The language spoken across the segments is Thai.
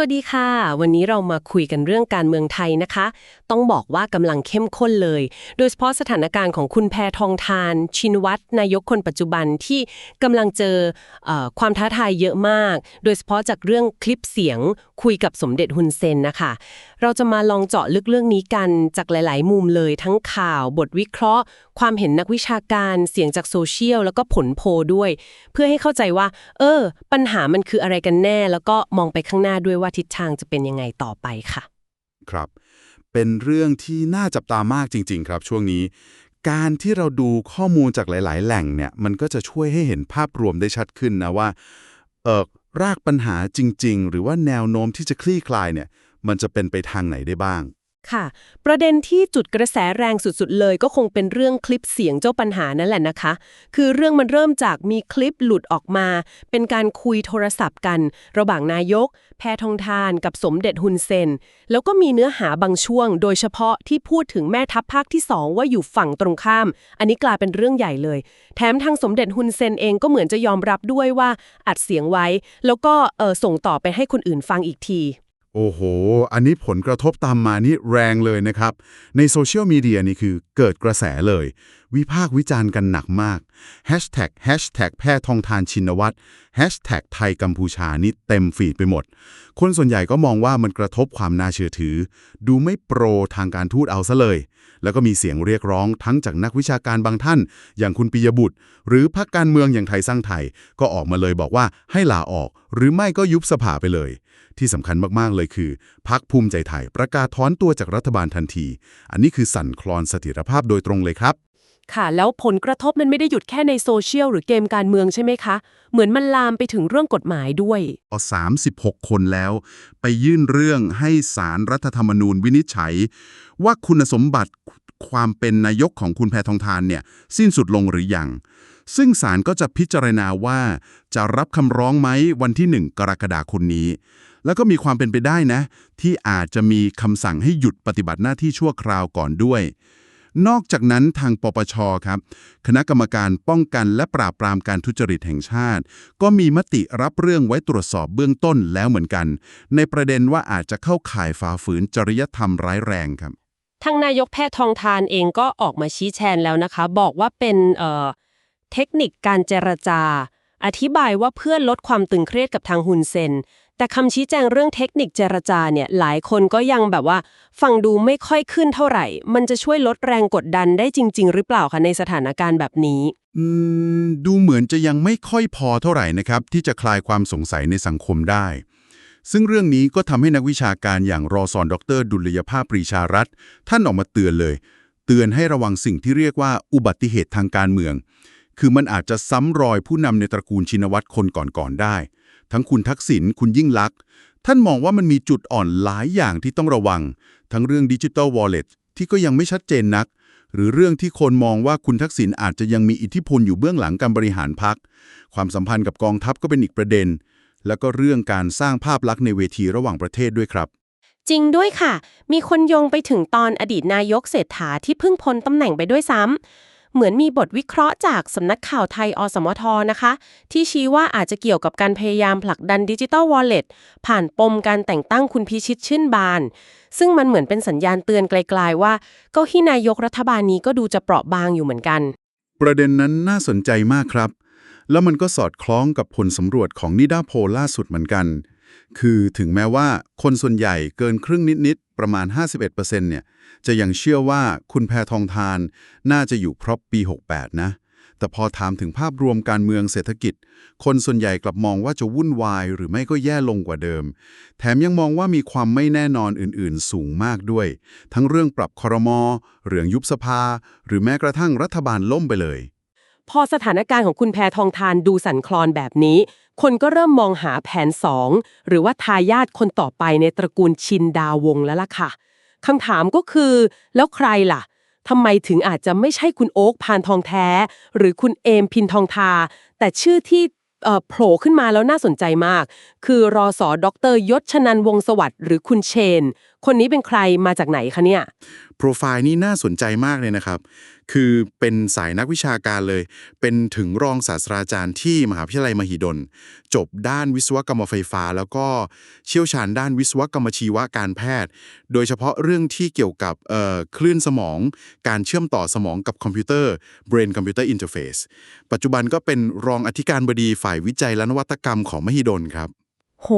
วัสดีค่ะ วันนี้เรามาคุยกันเรื่องการเมืองไทยนะคะ ต้องบอกว่ากำลังเข้มข้นเลย โดยเฉพาะสถานการณ์ของคุณแพทองทาน ชินวัตรนายกคนปัจจุบันที่กำลังเจอเออความท้าทายเยอะมาก โดยเฉพาะจากเรื่องคลิปเสียงคุยกับสมเด็จฮุนเซนนะคะเราจะมาลองเจาะลึกเรื่องนี้กันจากหลาย ๆ มุมเลยทั้งข่าว บทวิเคราะห์ ความเห็นนักวิชาการ เสียงจากโซเชียล แล้วก็ผลโพลด้วย เพื่อให้เข้าใจว่า เออ ปัญหามันคืออะไรกันแน่ แล้วก็มองไปข้างหน้าด้วยว่าทิศทางจะเป็นยังไงต่อไปค่ะ ครับ เป็นเรื่องที่น่าจับตามากจริง ๆ ครับ ช่วงนี้ การที่เราดูข้อมูลจากหลาย ๆ แหล่งเนี่ย มันก็จะช่วยให้เห็นภาพรวมได้ชัดขึ้นนะว่า เออรากปัญหาจริง ๆ หรือว่าแนวโน้มที่จะคลี่คลายเนี่ย มันจะเป็นไปทางไหนได้บ้าง ค่ะ ประเด็นที่จุดกระแสแรงสุดๆ เลยก็คงเป็นเรื่องคลิปเสียงเจ้าปัญหานั่นแหละนะคะ คือเรื่องมันเริ่มจากมีคลิปหลุดออกมา เป็นการคุยโทรศัพท์กัน ระหว่างนายก แพทองทานกับสมเด็จฮุนเซน แล้วก็มีเนื้อหาบางช่วง โดยเฉพาะที่พูดถึงแม่ทัพภาคที่สองว่าอยู่ฝั่งตรงข้าม อันนี้กลายเป็นเรื่องใหญ่เลย แถมทางสมเด็จฮุนเซนเองก็เหมือนจะยอมรับด้วยว่าอัดเสียงไว้ แล้วก็เออส่งต่อไปให้คนอื่นฟังอีกที โอ้โห อันนี้ผลกระทบตามมานี่แรงเลยนะครับ ในโซเชียลมีเดียนี่คือเกิดกระแสเลย วิพากษ์วิจารณ์กันหนักมาก Hashtag Hashtag แพทย์ทองทานชินวัตร Hashtag ไทยกัมพูชานี่เต็มฟีดไปหมด คนส่วนใหญ่ก็มองว่ามันกระทบความน่าเชื่อถือ ดูไม่โปรทางการทูตเอาซะเลย แล้วก็มีเสียงเรียกร้องทั้งจากนักวิชาการบางท่าน อย่างคุณปิยบุตร หรือพรรคการเมืองอย่างไทยสร้างไทย ก็ออกมาเลยบอกว่าให้ลาออก หรือไม่ก็ยุบสภาไปเลย ที่สำคัญมากๆเลยคือพรรคภูมิใจไทยประกาศถอนตัวจากรัฐบาลทันที อันนี้คือสั่นคลอนเสถียรภาพโดยตรงเลยครับ ค่ะ แล้วผลกระทบมันไม่ได้หยุดแค่ในโซเชียลหรือเกมการเมืองใช่ไหมคะ เหมือนมันลามไปถึงเรื่องกฎหมายด้วยเอา36 คนแล้ว ไปยื่นเรื่องให้สารรัฐธรรมนูญวินิจฉัย ว่าคุณสมบัติ ความเป็นนายกของคุณแพทองทานเนี่ยสิ้นสุดลงหรือยัง ซึ่งศาลก็จะพิจารณาว่าจะรับคำร้องไหมวันที่ 1 กรกฎาคมนี้ แล้วก็มีความเป็นไปได้นะ ที่อาจจะมีคำสั่งให้หยุดปฏิบัติหน้าที่ชั่วคราวก่อนด้วย นอกจากนั้นทางปปชครับ คณะกรรมการป้องกันและปราบปรามการทุจริตแห่งชาติ ก็มีมติรับเรื่องไว้ตรวจสอบเบื้องต้นแล้วเหมือนกัน ในประเด็นว่าอาจจะเข้าข่ายฝ่าฝืนจริยธรรมร้ายแรงครับ ทางนายกแพทย์ทองทานเองก็ออกมาชี้แจงแล้วนะคะ บอกว่าเป็นเอ่อเทคนิคการเจรจา อธิบายว่าเพื่อลดความตึงเครียดกับทางฮุนเซน แต่คำชี้แจงเรื่องเทคนิคเจรจาเนี่ยหลายคนก็ยังแบบว่า ฟังดูไม่ค่อยขึ้นเท่าไหร่ มันจะช่วยลดแรงกดดันได้จริง ๆ หรือเปล่าคะในสถานการณ์แบบนี้ อืม ดูเหมือนจะยังไม่ค่อยพอเท่าไหร่นะครับ ที่จะคลายความสงสัยในสังคมได้ ซึ่งเรื่องนี้ก็ทำให้นักวิชาการอย่างรอซอนดร ดุลยภาพปรีชารัตท่านออกมาเตือนเลย เตือนให้ระวังสิ่งที่เรียกว่าอุบัติเหตุทางการเมือง คือมันอาจจะซ้ำรอยผู้นำในตระกูลชินวัตรคนก่อนๆได้ ทั้งคุณทักษิณคุณยิ่งลักษณ์ท่านมองว่ามันมีจุดอ่อนหลายอย่างที่ต้องระวัง ทั้งเรื่องดิจิทัลวอลเล็ตที่ก็ยังไม่ชัดเจนนัก หรือเรื่องที่คนมองว่าคุณทักษิณอาจจะยังมีอิทธิพลอยู่เบื้องหลังการบริหารพักความสัมพันธ์กับกองทัพก็เป็นอีกประเด็น แล้วก็เรื่องการสร้างภาพลักษณ์ในเวทีระหว่างประเทศด้วยครับ จริงด้วยค่ะ มีคนโยงไปถึงตอนอดีตนายกเศรษฐาที่เพิ่งพ้นตำแหน่งไปด้วยซ้ำเหมือนมีบทวิเคราะห์จากสำนักข่าวไทยอสมทนะคะ ที่ชี้ว่าอาจจะเกี่ยวกับการพยายามผลักดันดิจิ t a ลวอลเล็ตผ่านปมการแต่งตั้งคุณพิชิตชื่นบาน ซึ่งมันเหมือนเป็นสัญญาณเตือนไกลๆว่าเก้าอี้นายกรัฐบาลนี้ก็ดูจะเปราะบางอยู่เหมือนกัน ประเด็นนั้นน่าสนใจมากครับ แล้วมันก็สอดคล้องกับผลสำรวจของนิดาโพลล่าสุดเหมือนกัน คือถึงแม้ว่าคนส่วนใหญ่เกินครึ่งนิดๆ ประมาณ 51%เนี่ย จะยังเชื่อว่าคุณแพทองทานน่าจะอยู่ครบปี 68 นะ แต่พอถามถึงภาพรวมการเมืองเศรษฐกิจ คนส่วนใหญ่กลับมองว่าจะวุ่นวายหรือไม่ก็แย่ลงกว่าเดิม แถมยังมองว่ามีความไม่แน่นอนอื่นๆ สูงมากด้วย ทั้งเรื่องปรับคอรมอเรื่องยุบสภา หรือแม้กระทั่งรัฐบาลล่มไปเลย พอสถานการณ์ของคุณแพทองทานดูสั่นคลอนแบบนี้ คนก็เริ่มมองหาแผน 2 หรือว่าทายาทคนต่อไปในตระกูลชินดาวงแล้วล่ะค่ะคำถามก็คือ แล้วใครล่ะทำไมถึงอาจจะไม่ใช่คุณโอ๊คพานทองแท้ หรือคุณเอมพินทองทา แต่ชื่อที่โผล่ขึ้นมาแล้วน่าสนใจมาก คือรอสอดรยศชนันวงศสวัสดิ์หรือคุณเชนคนนี้เป็นใครมาจากไหนคะเนี่ยโปรไฟล์นี้น่าสนใจมากเลยนะครับ คือเป็นสายนักวิชาการเลย เป็นถึงรองศาสตราจารย์ที่มหาวิทยาลัยมหิดล จบด้านวิศวกรรมไฟฟ้า แล้วก็เชี่ยวชาญด้านวิศวกรรมชีวการแพทย์ โดยเฉพาะเรื่องที่เกี่ยวกับเอ่อคลื่นสมอง การเชื่อมต่อสมองกับคอมพิวเตอร์ brain computer interface ปัจจุบันก็เป็นรองอธิการบดีฝ่ายวิจัยและนวัตกรรมของมหิดลครับ โห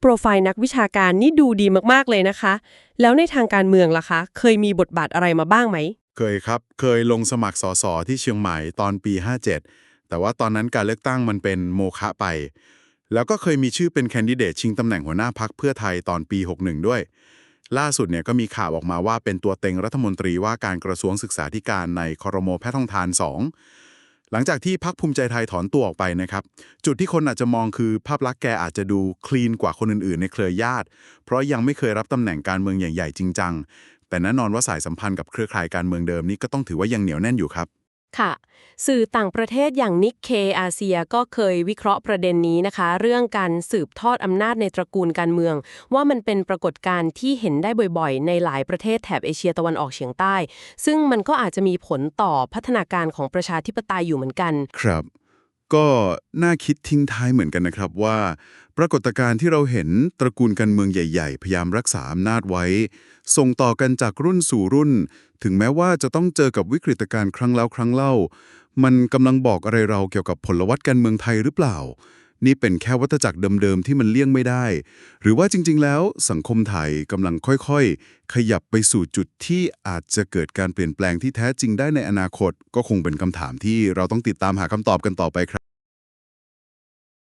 โปรไฟล์นักวิชาการนี่ดูดีมากๆเลยนะคะ แล้วในทางการเมืองล่ะคะ เคยมีบทบาทอะไรมาบ้างไหม เคยครับ เคยลงสมัครสสที่เชียงใหม่ตอนปี 57 แต่ว่าตอนนั้นการเลือกตั้งมันเป็นโมฆะไป แล้วก็เคยมีชื่อเป็นแคนดิเดตชิงตำแหน่งหัวหน้าพักเพื่อไทยตอนปี 61 ด้วย ล่าสุดเนี่ยก็มีข่าวออกมาว่าเป็นตัวเต็งรัฐมนตรีว่าการกระทรวงศึกษาธิการในคอรมอแพทย์ทองทาน 2 หลังจากที่พักภูมิใจไทยถอนตัวออกไปนะครับ จุดที่คนอาจจะมองคือภาพลักษณ์แกอาจจะดูคลีนกว่าคนอื่นๆ ในเครือญาติ เพราะยังไม่เคยรับตำแหน่งการเมืองใหญ่ๆจริงจังแต่แน่นอนว่าสายสัมพันธ์กับเครือข่ายการเมืองเดิมนี้ก็ต้องถือว่ายังเหนียวแน่นอยู่ครับ ค่ะ สื่อต่างประเทศอย่างนิกเคอาเซียก็เคยวิเคราะห์ประเด็นนี้นะคะ เรื่องการสืบทอดอำนาจในตระกูลการเมือง ว่ามันเป็นปรากฏการณ์ที่เห็นได้บ่อยๆ ในหลายประเทศแถบเอเชียตะวันออกเฉียงใต้ ซึ่งมันก็อาจจะมีผลต่อพัฒนาการของประชาธิปไตยอยู่เหมือนกัน ครับ ก็น่าคิดทิ้งท้ายเหมือนกันนะครับว่า ปรากฏการณ์ที่เราเห็นตระกูลการเมืองใหญ่ ๆ พยายามรักษาอำนาจไว้ ส่งต่อกันจากรุ่นสู่รุ่น ถึงแม้ว่าจะต้องเจอกับวิกฤตการณ์ครั้งแล้วครั้งเล่า มันกำลังบอกอะไรเราเกี่ยวกับผลวัตการเมืองไทยหรือเปล่า นี่เป็นแค่วัฏจักรเดิมๆที่มันเลี่ยงไม่ได้ หรือว่าจริงๆ แล้วสังคมไทยกำลังค่อยๆ ขยับไปสู่จุดที่อาจจะเกิดการเปลี่ยนแปลงที่แท้จริงได้ในอนาคต ก็คงเป็นคำถามที่เราต้องติดตามหาคำตอบกันต่อไปครับ